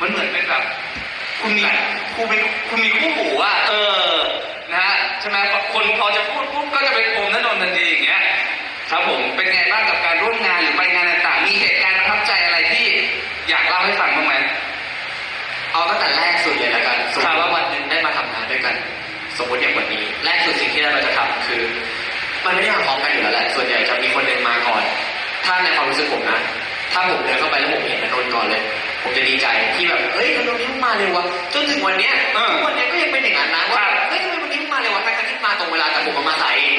มันเหมือนเป็นแบบคุณมีคุณมีคุณมีคู่หูอะเออนะฮะใช่ไหมคนพอจะพูดปุ๊บก็จะไปโอมนั่นนนทันทีอย่างเงี้ยครับผมเป็นไงบ้างกับการร่วมงานหรือไปงานต่างมีเหตุการณ์ประทับใจอะไรที่อยากเล่าให้ฟังบ้างไหมเอาตั้งแต่แรกสุดเลยแล้วกันสมมติว่าวันหนึ่งได้มาทำงานด้วยกัน สมมติอย่างวันนี้ แรกสุดสิ่งที่เราจะทำคือ มันไม่ได้มาพร้อมกันอยู่แล้วแหละส่วนใหญ่จะมีคนเดินมาก่อน ถ้าในความรู้สึกผมนะ ถ้าผมเดินเข้าไปแล้วผมเห็นนนด์ก่อนเลย ผมจะดีใจที่แบบเฮ้ยนนท์นี่มึงมาเร็ววะจนถึงวันเนี้ยเออ ทุกวันเนี้ยก็ยังเป็นอย่างนั้นนะว่าเฮ้ยทำไมวันนี้มึงมาเร็ววะทั้งๆที่มาตรงเวลาแต่ผมมาสายเอง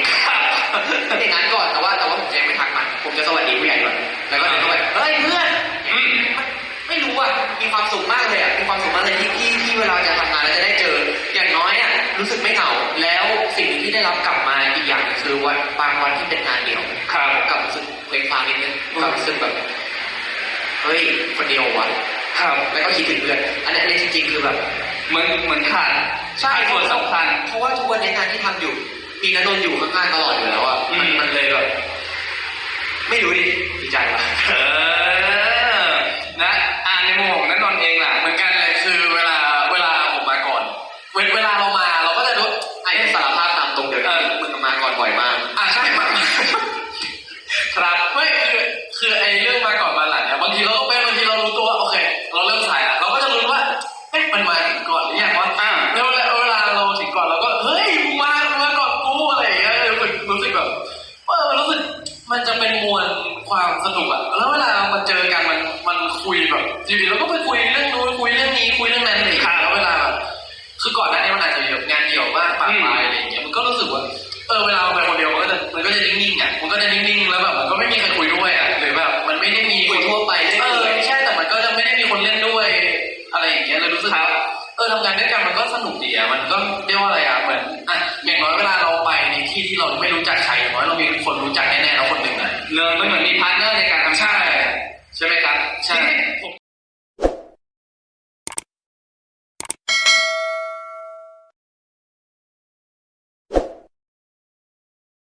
เป็นอย่างนั้นก่อนแต่ว่าแต่ว่าผมจะยังไม่ทักมันผมจะสวัสดีผู้ใหญ่ก่อนแล้วก็เดินเข้าไปเฮ้ยเพื่อนอืม มันไม่รู้อะมีความสุขมากเลยอะมีความสุขมากเลยที่ที่ที่เวลาจะทำงานแล้วจะได้เจอ อย่างน้อยอะรู้สึกไม่เหงาแล้วสิ่งหนึ่งที่ได้รับกลับมาอีกอย่างหนึ่งคือวันบางวันที่เป็นงานเดี่ยว ครับ กลับรู้สึกเคว้งคว้างนิดนึงกลับรู้สึกแบบ เฮ้ย คนเดียววะ ครับแล้วก็คิดถึงเพื่อนอันนี้อันนี้จริงๆคือแบบเหมือนเหมือนขาดขาดส่วนสำคัญ เพราะว่าทุกวันนี้งานที่ทำอยู่ มีนันนนท์อยู่ข้างๆตลอดอยู่แล้วอะมันอืม มันเลยแบบไม่รู้ดิดีใจว่ะ เออ นะอ่านในมุมของนันนนท์เองล่ะ เหมือนกันเลยคือเวลาเวลาผมมาก่อน เวเวลาเรามาเราก็จะรู้ไอ้สารภาพตามตรงเดี๋ยวเออนี้มึงมาก่อนบ่อยมาก อ่าใช่มาครับไม่คือ มันมาถึงก่อนหรือยังวะอ่า แล้วเวลาเวลาเราถึงก่อนเราก็เฮ้ยมึงมามึงมาก่อนกูอะไรอย่างเงี้ยรู้สึกรู้สึกแบบเออรู้สึกมันจะเป็นมวลความสนุกอะแล้วเวลามาเจอกันมันมันคุยแบบอยู่ดีเราก็ไปคุยเรื่องนู้นคุยเรื่องนี้คุยเรื่องนั้นอะไรอย่างเงี้ยแล้วเวลาแบบคือก่อนหน้านี้มันอาจจะแบบงานเดี่ยวมากปากปลายอะไรอย่างเงี้ยมันก็รู้สึกว่าเออเวลาเราไปคนเดียวมันก็จะมันก็จะนิ่งๆอะมันก็จะนิ่งๆแล้วแบบมันก็ไม่มีใครคุยด้วยอะ สึกว่าเออทำงานด้วยกันมันก็สนุกดีอะมันก็เรียกว่าอะไรอะเหมือนอะอย่างน้อยเวลาเราไปในที่ที่เราไม่รู้จักใครอย่างน้อยเรามีคนรู้จักแน่ๆแล้วคนหนึ่งอะเริ่มมันเหมือนมีพาร์ทเนอร์ในการทำ